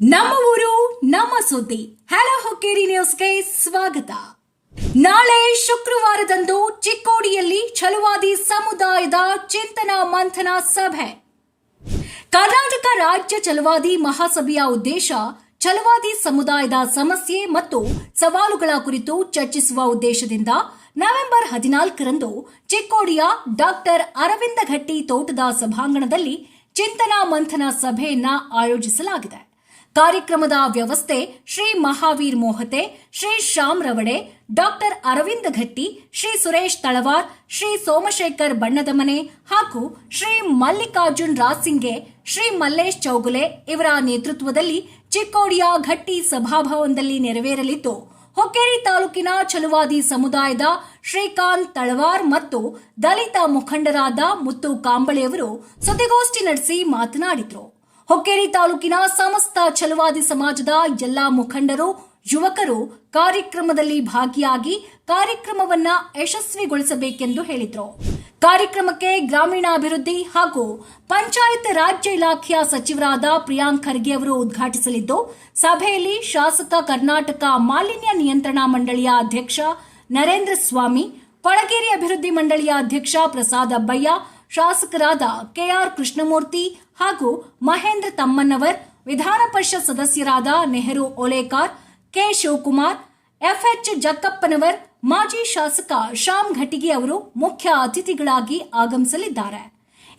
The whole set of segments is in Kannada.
ನಮ್ಮ ಊರು, ನಮ್ಮ ಸುದ್ದಿ. ಹಲೋ ಹುಕ್ಕೇರಿ ನ್ಯೂಸ್ಗೆ ಸ್ವಾಗತ. ನಾಳೆ ಶುಕ್ರವಾರದಂದು ಚಿಕ್ಕೋಡಿಯಲ್ಲಿ ಛಲುವಾದಿ ಸಮುದಾಯದ ಚಿಂತನ ಮಂಥನ ಸಭೆ. ಕರ್ನಾಟಕ ರಾಜ್ಯ ಛಲುವಾದಿ ಮಹಾಸಭೆಯ ಉದ್ದೇಶ ಛಲವಾದಿ ಸಮುದಾಯದ ಸಮಸ್ಯೆ ಮತ್ತು ಸವಾಲುಗಳ ಕುರಿತು ಚರ್ಚಿಸುವ ಉದ್ದೇಶದಿಂದ ನವೆಂಬರ್ ಹದಿನಾಲ್ಕರಂದು ಚಿಕ್ಕೋಡಿಯ ಡಾಕ್ಟರ್ ಅರವಿಂದ ಘಟ್ಟಿ ತೋಟದ ಸಭಾಂಗಣದಲ್ಲಿ ಚಿಂತನಾ ಮಂಥನ ಸಭೆಯನ್ನ ಆಯೋಜಿಸಲಾಗಿದೆ. ಕಾರ್ಯಕ್ರಮದ ವ್ಯವಸ್ಥೆ ಶ್ರೀ ಮಹಾವೀರ್ ಮೋಹತೆ, ಶ್ರೀ ಶ್ಯಾಮ್ ರವಡೆ, ಡಾಕ್ಟರ್ ಅರವಿಂದ ಘಟ್ಟಿ, ಶ್ರೀ ಸುರೇಶ್ ತಳವಾರ್, ಶ್ರೀ ಸೋಮಶೇಖರ್ ಬಣ್ಣದಮನೆ ಹಾಗೂ ಶ್ರೀ ಮಲ್ಲಿಕಾರ್ಜುನ್ ರಾಸಿಂಗೆ ಶ್ರೀ ಮಲ್ಲೇಶ್ ಚೌಗುಲೆ ಇವರ ನೇತೃತ್ವದಲ್ಲಿ ಚಿಕ್ಕೋಡಿಯ ಘಟ್ಟಿ ಸಭಾಭವನದಲ್ಲಿ ನೆರವೇರಲಿದ್ದು, ಹೊಕ್ಕೇರಿ ತಾಲೂಕಿನ ಚಲುವಾದಿ ಸಮುದಾಯದ ಶ್ರೀಕಾಂತ್ ತಳವಾರ್ ಮತ್ತು ದಲಿತ ಮುಖಂಡರಾದ ಮುತ್ತು ಕಾಂಬಳೆಯವರು ಸುದ್ದಿಗೋಷ್ಠಿ ನಡೆಸಿ ಮಾತನಾಡಿದರು. ಹೊಕ್ಕೇರಿ ತಾಲೂಕಿನ ಸಮಸ್ತ ಛಲವಾದಿ ಸಮಾಜದ ಎಲ್ಲಾ ಮುಖಂಡರು, ಯುವಕರು ಕಾರ್ಯಕ್ರಮದಲ್ಲಿ ಭಾಗಿಯಾಗಿ ಕಾರ್ಯಕ್ರಮವನ್ನ ಯಶಸ್ವಿಗೊಳಿಸಬೇಕೆಂದು ಹೇಳಿದರು. ಕಾರ್ಯಕ್ರಮಕ್ಕೆ ಗ್ರಾಮೀಣಾಭಿವೃದ್ಧಿ ಹಾಗೂ ಪಂಚಾಯತ್ ರಾಜ್ಯ ಇಲಾಖೆಯ ಸಚಿವರಾದ ಪ್ರಿಯಾಂಕ್ ಖರ್ಗೆ ಅವರು ಉದ್ಘಾಟಿಸಲಿದ್ದು, ಸಭೆಯಲ್ಲಿ ಶಾಸಕ ಕರ್ನಾಟಕ ಮಾಲಿನ್ಯ ನಿಯಂತ್ರಣ ಮಂಡಳಿಯ ಅಧ್ಯಕ್ಷ ನರೇಂದ್ರ ಸ್ವಾಮಿ ಕೊಳಗೇರಿ ಅಭಿವೃದ್ಧಿ ಮಂಡಳಿಯ ಅಧ್ಯಕ್ಷ ಪ್ರಸಾದ್ ಅಬ್ಬಯ್ಯ ಶಾಸಕರಾದ ಕೆಆರ್ ಕೃಷ್ಣಮೂರ್ತಿ ಹಾಗೂ ಮಹೇಂದ್ರ ತಮ್ಮನ್ನವರ್, ವಿಧಾನ ಪರಿಷತ್ ಸದಸ್ಯರಾದ ನೆಹರು ಓಲೇಕಾರ್, ಕೆ ಶಿವಕುಮಾರ್, ಎಫ್ಎಚ್ ಜಕ್ಕಪ್ಪನವರ್, ಮಾಜಿ ಶಾಸಕ ಶ್ಯಾಮ್ ಘಟಿಗಿ ಅವರು ಮುಖ್ಯ ಅತಿಥಿಗಳಾಗಿ ಆಗಮಿಸಲಿದ್ದಾರೆ.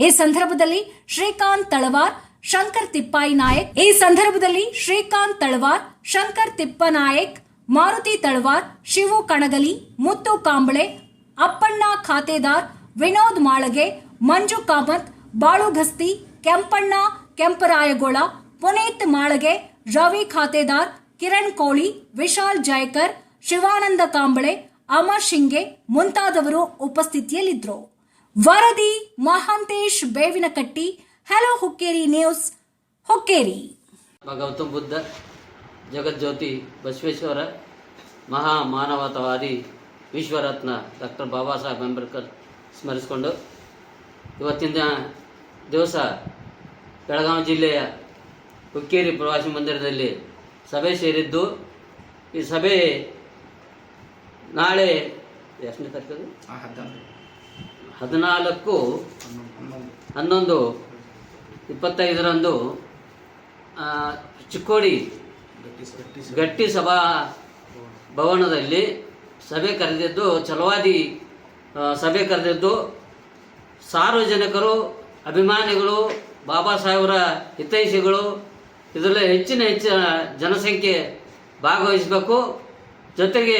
ಈ ಸಂದರ್ಭದಲ್ಲಿ ಶ್ರೀಕಾಂತ್ ತಳವಾರ್, ಶಂಕರ್ ತಿಪ್ಪಾಯಿ ನಾಯಕ್, ಈ ಸಂದರ್ಭದಲ್ಲಿ ಶ್ರೀಕಾಂತ್ ತಳವಾರ್, ಶಂಕರ್ ತಿಪ್ಪನಾಯಕ್, ಮಾರುತಿ ತಳವಾರ್, ಶಿವು ಕಣಗಲಿ, ಮುತ್ತು ಕಾಂಬಳೆ, ಅಪ್ಪಣ್ಣ ಖಾತೆದಾರ್ ವಿನೋದ್ ಮಾಳಗೆ ಮಂಜು ಕಾಮತ್, ಬಾಳು ಗಸ್ತಿ ಕೆಂಪಣ್ಣ, ಕೆಂಪರಾಯಗೋಳ, ಪುನೀತ್ ಮಾಳಗೆ, ರವಿ ಖಾತೆದಾರ್, ಕಿರಣ್ ಕೋಳಿ, ವಿಶಾಲ್ ಜಯಕರ್, ಶಿವಾನಂದ ಕಾಂಬಳೆ ಅಮರ್ ಶಿಂಗೆ ಮುಂತಾದವರು ಉಪಸ್ಥಿತಿಯಲ್ಲಿದ್ದರು ವರದಿ ಮಹಾಂತೇಶ್ ಬೇವಿನಕಟ್ಟಿ, ಹಲೋ ಹುಕ್ಕೇರಿ ನ್ಯೂಸ್, ಹುಕ್ಕೇರಿ. ಗೌತಮ್ ಬುದ್ಧ, ಜಗಜ್ಯೋತಿ ಬಸವೇಶ್ವರ ಮಹಾ ಮಾನವತವಾದಿ ವಿಶ್ವರತ್ನ ಡಾಕ್ಟರ್ ಬಾಬಾ ಸಾಹೇಬ್ ಅಂಬೇಡ್ಕರ್ ಸ್ಮರಿಸಿಕೊಂಡು ಇವತ್ತಿನ ದಿವಸ ಬೆಳಗಾವಿ ಜಿಲ್ಲೆಯ ಹುಕ್ಕೇರಿ ಪ್ರವಾಸಿ ಮಂದಿರದಲ್ಲಿ ಸಭೆ ಸೇರಿದ್ದು. ಈ ಸಭೆ ನಾಳೆ ಎಷ್ಟನೇ ತಾರೀಕು ಹದಿನಾಲ್ಕು. ಹನ್ನೊಂದು ಇಪ್ಪತ್ತೈದರಂದು ಚಿಕ್ಕೋಡಿ ಗಟ್ಟಿ ಸಭಾ ಭವನದಲ್ಲಿ ಸಭೆ ಕರೆದಿದ್ದು ಛಲವಾದಿ ಸಭೆ ಕರೆದಿದ್ದು. ಸಾರ್ವಜನಿಕರು, ಅಭಿಮಾನಿಗಳು, ಬಾಬಾ ಸಾಹೇಬರ ಹಿತೈಷಿಗಳು, ಇದರಲ್ಲಿ ಹೆಚ್ಚಿನ ಹೆಚ್ಚಿನ ಜನಸಂಖ್ಯೆ ಭಾಗವಹಿಸಬೇಕು. ಜೊತೆಗೆ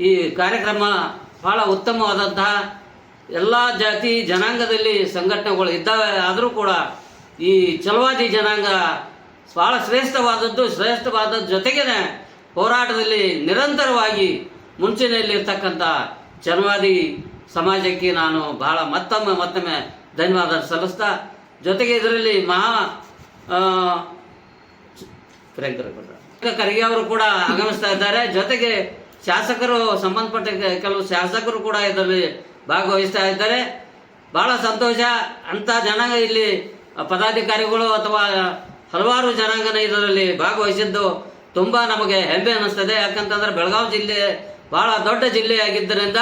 ಈ ಕಾರ್ಯಕ್ರಮ ಬಹಳ ಉತ್ತಮವಾದಂತಹ ಎಲ್ಲ ಜಾತಿ ಜನಾಂಗದಲ್ಲಿ ಸಂಘಟನೆಗಳು ಇದ್ದಾವೆ ಆದರೂ ಕೂಡ ಈ ಚಲವಾದಿ ಜನಾಂಗ ಬಹಳ ಶ್ರೇಷ್ಠವಾದದ್ದು. ಶ್ರೇಷ್ಠವಾದದ್ದು ಜೊತೆಗೇನೆ ಹೋರಾಟದಲ್ಲಿ ನಿರಂತರವಾಗಿ ಮುಂಚೂಣಿಯಲ್ಲಿರ್ತಕ್ಕಂಥ ಛಲವಾದಿ ಸಮಾಜಕ್ಕೆ ನಾನು ಬಹಳ ಮತ್ತೊಮ್ಮೆ ಮತ್ತೊಮ್ಮೆ ಧನ್ಯವಾದ ಸಲ್ಲಿಸ್ತಾ, ಜೊತೆಗೆ ಇದರಲ್ಲಿ ಮಹಾ ಖರ್ಗೆ ಅವರು ಕೂಡ ಆಗಮಿಸ್ತಾ ಇದ್ದಾರೆ. ಜೊತೆಗೆ ಶಾಸಕರು, ಸಂಬಂಧಪಟ್ಟ ಕೆಲವು ಶಾಸಕರು ಕೂಡ ಇದರಲ್ಲಿ ಭಾಗವಹಿಸ್ತಾ ಇದ್ದಾರೆ. ಬಹಳ ಸಂತೋಷ. ಅಂತ ಜನಾಂಗ ಇಲ್ಲಿ, ಪದಾಧಿಕಾರಿಗಳು ಅಥವಾ ಹಲವಾರು ಜನಾಂಗನ ಇದರಲ್ಲಿ ಭಾಗವಹಿಸಿದ್ದು ತುಂಬಾ ನಮಗೆ ಹೆಮ್ಮೆ ಅನ್ನಿಸ್ತದೆ. ಯಾಕಂತಂದ್ರೆ ಬೆಳಗಾವಿ ಜಿಲ್ಲೆ ಬಹಳ ದೊಡ್ಡ ಜಿಲ್ಲೆಯಾಗಿದ್ದರಿಂದ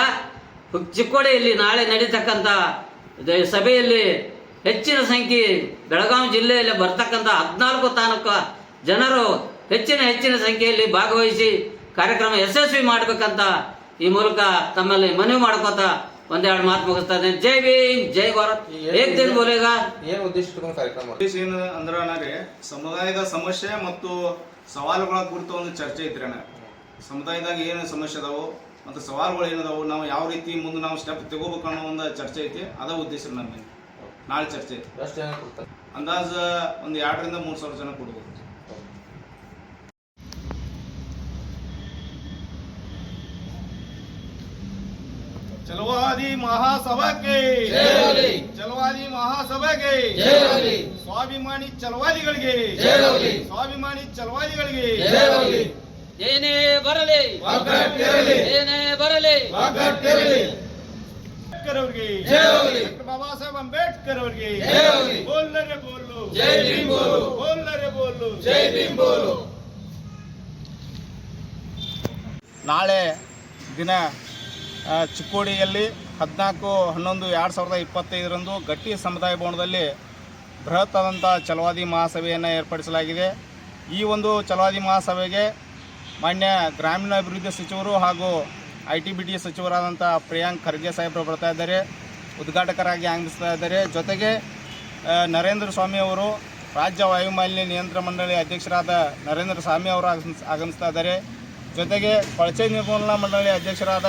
ಚಿಕ್ಕೋಡಿಯಲ್ಲಿ ನಾಳೆ ನಡೀತಕ್ಕಂಥ ಸಭೆಯಲ್ಲಿ ಹೆಚ್ಚಿನ ಸಂಖ್ಯೆ ಬೆಳಗಾವಿ ಜಿಲ್ಲೆಯಲ್ಲಿ ಬರ್ತಕ್ಕಂಥ ಹದಿನಾಲ್ಕು ತಾಲೂಕು ಜನರು ಹೆಚ್ಚಿನ ಹೆಚ್ಚಿನ ಸಂಖ್ಯೆಯಲ್ಲಿ ಭಾಗವಹಿಸಿ ಕಾರ್ಯಕ್ರಮ ಯಶಸ್ವಿ ಮಾಡಬೇಕಂತ ಈ ಮೂಲಕ ತಮ್ಮಲ್ಲಿ ಮನವಿ ಮಾಡ್ಕೋತ ಒಂದೆರಡು ಮಾತು ಮುಗಿಸ್ತಾ ಇದ್ದೇನೆ ಜೈ ಭೀಮ್ ಜೈ ಭಾರತ್. ಏಕ್ ದಿನ ಬೋಲೇಗ. ಏನು ಉದ್ದೇಶ ಕಾರ್ಯಕ್ರಮ? ಉದ್ದೇಶ ಏನು ಅಂದ್ರೆ ಅಣ್ಣಾರಿ ಸಮುದಾಯದ ಸಮಸ್ಯೆ ಮತ್ತು ಸವಾಲುಗಳ ಕುರಿತು ಒಂದು ಚರ್ಚೆ ಇದ್ರೆ ಅಣ್ಣ ಸಮುದಾಯದಾಗ ಏನು ಸಮಸ್ಯೆ ಅದಾವು ಮತ್ತು ಸವಾಲುಗಳು ಏನದಾವು ನಾವು ಯಾವ ರೀತಿ ಮುಂದೆ ನಾವು ಸ್ಟೆಪ್ ತಗೋಬೇಕು ಅನ್ನೋ ಒಂದು ಚರ್ಚೆ ಐತಿ. ಅದ ಉದ್ದೇಶ ನಮಗೆ ನಾಳೆ ಚರ್ಚೆ ಐತಿ. ಎಷ್ಟು ಜನ ಕೊಡ್ತಾರೆ? ಅಂದಾಜು ಒಂದು ಎರಡರಿಂದ ಮೂರು ಸಾವಿರ ಜನ ಕೊಡ್ಬೋದು. ಚಲವಾದಿ ಮಹಾಸಭಾಕ್ಕೆ. ಚಲವಾದಿ ಮಹಾಸಭೆಗೆ ಸ್ವಾಭಿಮಾನಿ ಚಲವಾದಿಗಳಿಗೆ. ಸ್ವಾಭಿಮಾನಿ ಚಲವಾದಿಗಳಿಗೆ. ಏನೇ ಬರಲಿ ಏನೇ ಬರಲಿ. ಅಂಬೇಡ್ಕರ್ ಅವರಿಗೆ. ಡಾಕ್ಟರ್ ಬಾಬಾ ಸಾಹೇಬ್ ಅಂಬೇಡ್ಕರ್ ಅವರಿಗೆ. ಬೋಲು ಬೋಲು ಬೋಲು ನಾಳೆ ದಿನ ಚಿಕ್ಕೋಡಿಯಲ್ಲಿ ಹದಿನಾಲ್ಕು ಹನ್ನೊಂದು ಎರಡು ಸಾವಿರದ ಇಪ್ಪತ್ತೈದರಂದು ಗಟ್ಟಿ ಸಮುದಾಯ ಭವನದಲ್ಲಿ ಬೃಹತ್ ಚಲವಾದಿ ಮಹಾಸಭೆಯನ್ನು ಏರ್ಪಡಿಸಲಾಗಿದೆ. ಈ ಒಂದು ಚಲವಾದಿ ಮಹಾಸಭೆಗೆ ಮಾನ್ಯ ಗ್ರಾಮೀಣಾಭಿವೃದ್ಧಿ ಸಚಿವರು ಹಾಗೂ ಐ ಟಿ ಬಿ ಟಿ ಸಚಿವರಾದಂಥ ಪ್ರಿಯಾಂಕ್ ಖರ್ಗೆ ಸಾಹೇಬರು ಬರ್ತಾ ಇದ್ದಾರೆ, ಉದ್ಘಾಟಕರಾಗಿ ಆಗಮಿಸ್ತಾ ಇದ್ದಾರೆ. ಜೊತೆಗೆ ನರೇಂದ್ರ ಸ್ವಾಮಿ ಅವರು ರಾಜ್ಯ ವಾಯುಮಾಲಿನ್ಯ ನಿಯಂತ್ರಣ ಮಂಡಳಿ ಅಧ್ಯಕ್ಷರಾದ ನರೇಂದ್ರ ಸ್ವಾಮಿ ಅವರು ಆಗಮಿಸ್, ಆಗಮಿಸ್ತಾ ಇದ್ದಾರೆ. ಜೊತೆಗೆ ಕೊಳಚೆ ನಿರ್ಮೂಲನಾ ಮಂಡಳಿ ಅಧ್ಯಕ್ಷರಾದ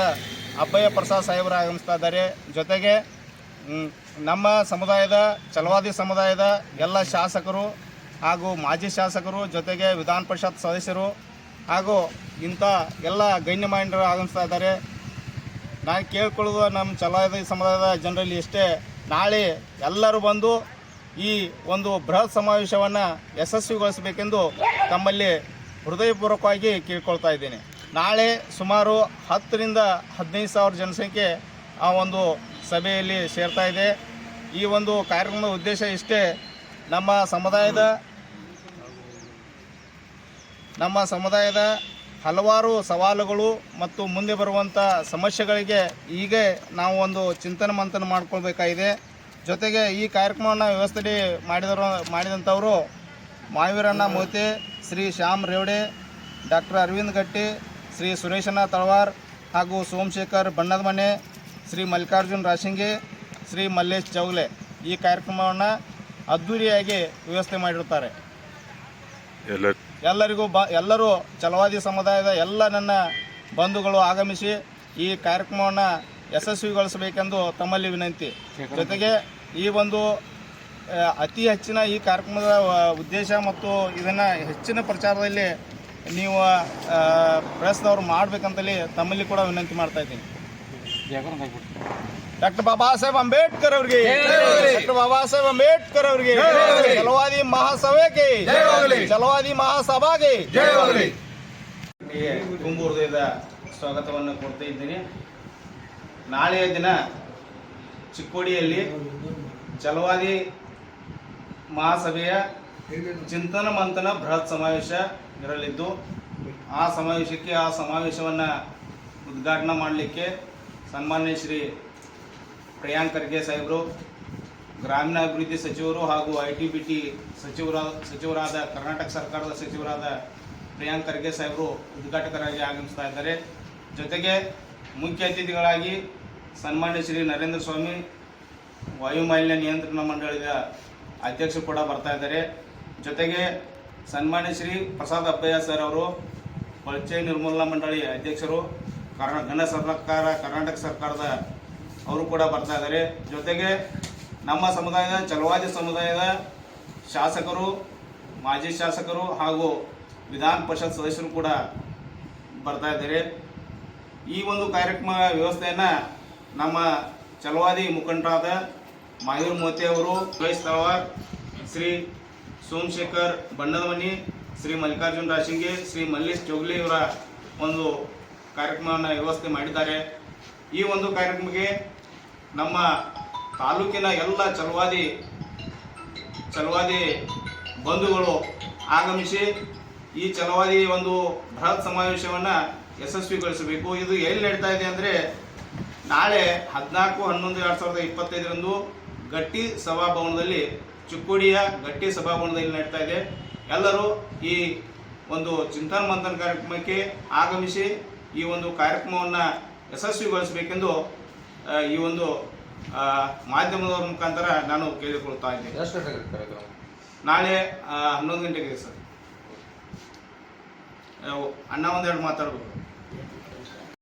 ಅಬ್ಬಯ್ಯ ಪ್ರಸಾದ್ ಸಾಹೇಬರು ಆಗಮಿಸ್ತಾ ಇದ್ದಾರೆ. ಜೊತೆಗೆ ನಮ್ಮ ಸಮುದಾಯದ ಚಲವಾದಿ ಸಮುದಾಯದ ಎಲ್ಲ ಶಾಸಕರು ಹಾಗೂ ಮಾಜಿ ಶಾಸಕರು, ಜೊತೆಗೆ ವಿಧಾನ ಪರಿಷತ್ ಸದಸ್ಯರು ಹಾಗೂ ಇಂಥ ಎಲ್ಲ ಗಣ್ಯಮಾನ್ಯರು ಆಗಮಿಸ್ತಾ ಇದ್ದಾರೆ. ನಾನು ಕೇಳ್ಕೊಳ್ಳೋದು ನಮ್ಮ ಚಲಾಯದ ಸಮುದಾಯದ ಜನರಲ್ಲಿ ಇಷ್ಟೇ. ನಾಳೆ ಎಲ್ಲರೂ ಬಂದು ಈ ಒಂದು ಬೃಹತ್ ಸಮಾವೇಶವನ್ನು ಯಶಸ್ವಿಗೊಳಿಸಬೇಕೆಂದು ತಮ್ಮಲ್ಲಿ ಹೃದಯಪೂರ್ವಕವಾಗಿ ಕೇಳ್ಕೊಳ್ತಾ ಇದ್ದೀನಿ. ನಾಳೆ ಸುಮಾರು ಹತ್ತರಿಂದ ಹದಿನೈದು ಸಾವಿರ ಜನಸಂಖ್ಯೆ ಆ ಒಂದು ಸಭೆಯಲ್ಲಿ ಸೇರ್ತಾ ಇದೆ. ಈ ಒಂದು ಕಾರ್ಯಕ್ರಮದ ಉದ್ದೇಶ ಇಷ್ಟೇ. ನಮ್ಮ ಸಮುದಾಯದ ನಮ್ಮ ಸಮುದಾಯದ ಹಲವಾರು ಸವಾಲುಗಳು ಮತ್ತು ಮುಂದೆ ಬರುವಂಥ ಸಮಸ್ಯೆಗಳಿಗೆ ಈಗ ನಾವು ಒಂದು ಚಿಂತನೆ ಮಂಥನ ಮಾಡ್ಕೊಳ್ಬೇಕಾಗಿದೆ. ಜೊತೆಗೆ ಈ ಕಾರ್ಯಕ್ರಮವನ್ನು ವ್ಯವಸ್ಥೆ ಮಾಡಿದವರು, ಮಾಡಿದಂಥವರು ಮಾವೀರಣ್ಣ ಮೋತಿ, ಶ್ರೀ ಶ್ಯಾಮ್ ರೇವಡೆ, ಡಾಕ್ಟರ್ ಅರವಿಂದ್ ಗಟ್ಟಿ, ಶ್ರೀ ಸುರೇಶಣ್ಣ ತಳವಾರ್ ಹಾಗೂ ಸೋಮಶೇಖರ್ ಬಣ್ಣದಮನೆ, ಶ್ರೀ ಮಲ್ಲಿಕಾರ್ಜುನ್ ರಾಶಿಂಗಿ, ಶ್ರೀ ಮಲ್ಲೇಶ್ ಚೌಗ್ಲೆ ಈ ಕಾರ್ಯಕ್ರಮವನ್ನು ಅದ್ಧೂರಿಯಾಗಿ ವ್ಯವಸ್ಥೆ ಮಾಡಿರುತ್ತಾರೆ. ಎಲ್ಲ ಎಲ್ಲರಿಗೂ ಬ, ಎಲ್ಲರೂ ಚಲವಾದಿ ಸಮುದಾಯದ ಎಲ್ಲ ನನ್ನ ಬಂಧುಗಳು ಆಗಮಿಸಿ ಈ ಕಾರ್ಯಕ್ರಮವನ್ನು ಯಶಸ್ವಿಗೊಳಿಸಬೇಕೆಂದು ತಮ್ಮಲ್ಲಿ ವಿನಂತಿ. ಜೊತೆಗೆ ಈ ಒಂದು ಅತಿ ಹೆಚ್ಚಿನ ಈ ಕಾರ್ಯಕ್ರಮದ ಉದ್ದೇಶ ಮತ್ತು ಇದನ್ನು ಹೆಚ್ಚಿನ ಪ್ರಚಾರದಲ್ಲಿ ನೀವು ಪ್ರಯತ್ನವ್ರು ಮಾಡಬೇಕಂತಲ್ಲಿ ತಮ್ಮಲ್ಲಿ ಕೂಡ ವಿನಂತಿ ಮಾಡ್ತಾ ಇದ್ದೀನಿ. ಡಾಕ್ಟರ್ ಬಾಬಾ ಸಾಹೇಬ್ ಅಂಬೇಡ್ಕರ್ ಅವರಿಗೆ. ಡಾಕ್ಟರ್ ಬಾಬಾ ಸಾಹೇಬ್ ಅಂಬೇಡ್ಕರ್ ಅವರಿಗೆ. ಚಲವಾದಿ ಮಹಾಸಭೆಗೆ. ಚಲವಾದಿ ಮಹಾಸಭಾಗೆ. ತುಂಬು ಹೃದಯದ ಸ್ವಾಗತವನ್ನು ಕೊಡ್ತಾ ಇದ್ದೀನಿ. ನಾಳೆಯ ದಿನ ಚಿಕ್ಕೋಡಿಯಲ್ಲಿ ಚಲವಾದಿ ಮಹಾಸಭೆಯ ಚಿಂತನ ಮಂಥನ ಬೃಹತ್ ಸಮಾವೇಶ ಇರಲಿದ್ದು ಆ ಸಮಾವೇಶಕ್ಕೆ ಆ ಸಮಾವೇಶವನ್ನು ಉದ್ಘಾಟನೆ ಮಾಡಲಿಕ್ಕೆ ಸನ್ಮಾನ್ಯ ಶ್ರೀ ಪ್ರಿಯಾಂಕ್ ಖರ್ಗೆ ಸಾಹೇಬರು, ಗ್ರಾಮೀಣಾಭಿವೃದ್ಧಿ ಸಚಿವರು ಹಾಗೂ ಐ ಟಿ ಬಿ ಟಿ ಸಚಿವರ, ಸಚಿವರಾದ, ಕರ್ನಾಟಕ ಸರ್ಕಾರದ ಸಚಿವರಾದ ಪ್ರಿಯಾಂಕ್ ಖರ್ಗೆ ಸಾಹೇಬರು ಉದ್ಘಾಟಕರಾಗಿ ಆಗಮಿಸ್ತಾ ಇದ್ದಾರೆ. ಜೊತೆಗೆ ಮುಖ್ಯ ಅತಿಥಿಗಳಾಗಿ ಸನ್ಮಾನ್ಯ ಶ್ರೀ ನರೇಂದ್ರ ಸ್ವಾಮಿ, ವಾಯುಮಾಲಿನ್ಯ ನಿಯಂತ್ರಣ ಮಂಡಳಿಯ ಅಧ್ಯಕ್ಷರು ಕೂಡ ಬರ್ತಾ ಇದ್ದಾರೆ. ಜೊತೆಗೆ ಸನ್ಮಾನ್ಯ ಶ್ರೀ ಪ್ರಸಾದ್ ಅಬ್ಬಯ್ಯ ಸರ್ ಅವರು ಕೊಳಚೆ ನಿರ್ಮೂಲನಾ ಮಂಡಳಿ ಅಧ್ಯಕ್ಷರು, ಕರ್ನಾ ಘನ ಸರ್ಕಾರ, ಕರ್ನಾಟಕ ಸರ್ಕಾರದ ಅವರು ಕೂಡ ಬರ್ತಾ ಇದ್ದಾರೆ ಜೊತೆಗೆ ನಮ್ಮ ಸಮುದಾಯದ ಚಲವಾದಿ ಸಮುದಾಯದ ಶಾಸಕರು, ಮಾಜಿ ಶಾಸಕರು ಹಾಗೂ ವಿಧಾನ ಪರಿಷತ್ ಸದಸ್ಯರು ಕೂಡ ಬರ್ತಾ ಇದ್ದಾರೆ. ಈ ಒಂದು ಕಾರ್ಯಕ್ರಮ ವ್ಯವಸ್ಥೆಯನ್ನು ನಮ್ಮ ಚಲವಾದಿ ಮುಖಂಡರಾದ ಮಾಯೂರ್ ಮೋತಿ ಅವರು ಸುರೇಶ್ ಶ್ರೀ ಸೋಮಶೇಖರ್ ಬಣ್ಣದಮನಿ ಶ್ರೀ ಮಲ್ಲಿಕಾರ್ಜುನ್ ರಾಶಿಂಗೆ, ಶ್ರೀ ಮಲ್ಲೇಶ್ ಚೌಗ್ಲಿ ಇವರ ಒಂದು ಕಾರ್ಯಕ್ರಮವನ್ನು ವ್ಯವಸ್ಥೆ ಮಾಡಿದ್ದಾರೆ. ಈ ಒಂದು ಕಾರ್ಯಕ್ರಮಕ್ಕೆ ನಮ್ಮ ತಾಲೂಕಿನ ಎಲ್ಲ ಚಲುವಾದಿ ಚಲುವಾದಿ ಬಂಧುಗಳು ಆಗಮಿಸಿ ಈ ಚಲವಾದಿ ಒಂದು ಬೃಹತ್ ಸಮಾವೇಶವನ್ನು ಯಶಸ್ವಿಗೊಳಿಸಬೇಕು. ಇದು ಎಲ್ಲಿ ನಡೀತಾ ಇದೆ ಅಂದರೆ ನಾಳೆ ಹದಿನಾಲ್ಕು, ಹನ್ನೊಂದು, ಎರಡು ಸಾವಿರದ ಇಪ್ಪತ್ತೈದರಂದು ಗಟ್ಟಿ ಸಭಾಭವನದಲ್ಲಿ, ಚಿಕ್ಕೋಡಿಯ ಗಟ್ಟಿ ಸಭಾಭವನದಲ್ಲಿ ನಡೀತಾ ಇದೆ. ಎಲ್ಲರೂ ಈ ಒಂದು ಚಿಂತನ ಮಂಥನ ಕಾರ್ಯಕ್ರಮಕ್ಕೆ ಆಗಮಿಸಿ ಈ ಒಂದು ಕಾರ್ಯಕ್ರಮವನ್ನು ಯಶಸ್ವಿಗೊಳಿಸಬೇಕೆಂದು ಈ ಒಂದು ಮಾಧ್ಯಮದವರ ಮುಖಾಂತರ ನಾನು ಕೇಳಿಕೊಳ್ತಾ ಇದ್ದೇನೆ. ಎಷ್ಟು ಗಂಟೆಗೆ ಕಾರ್ಯಕ್ರಮ? ನಾಳೆ ಹನ್ನೊಂದು ಗಂಟೆಗೆ ಸರ್. ಅಣ್ಣ ಒಂದೆರಡು ಮಾತಾಡ್ಬೇಕು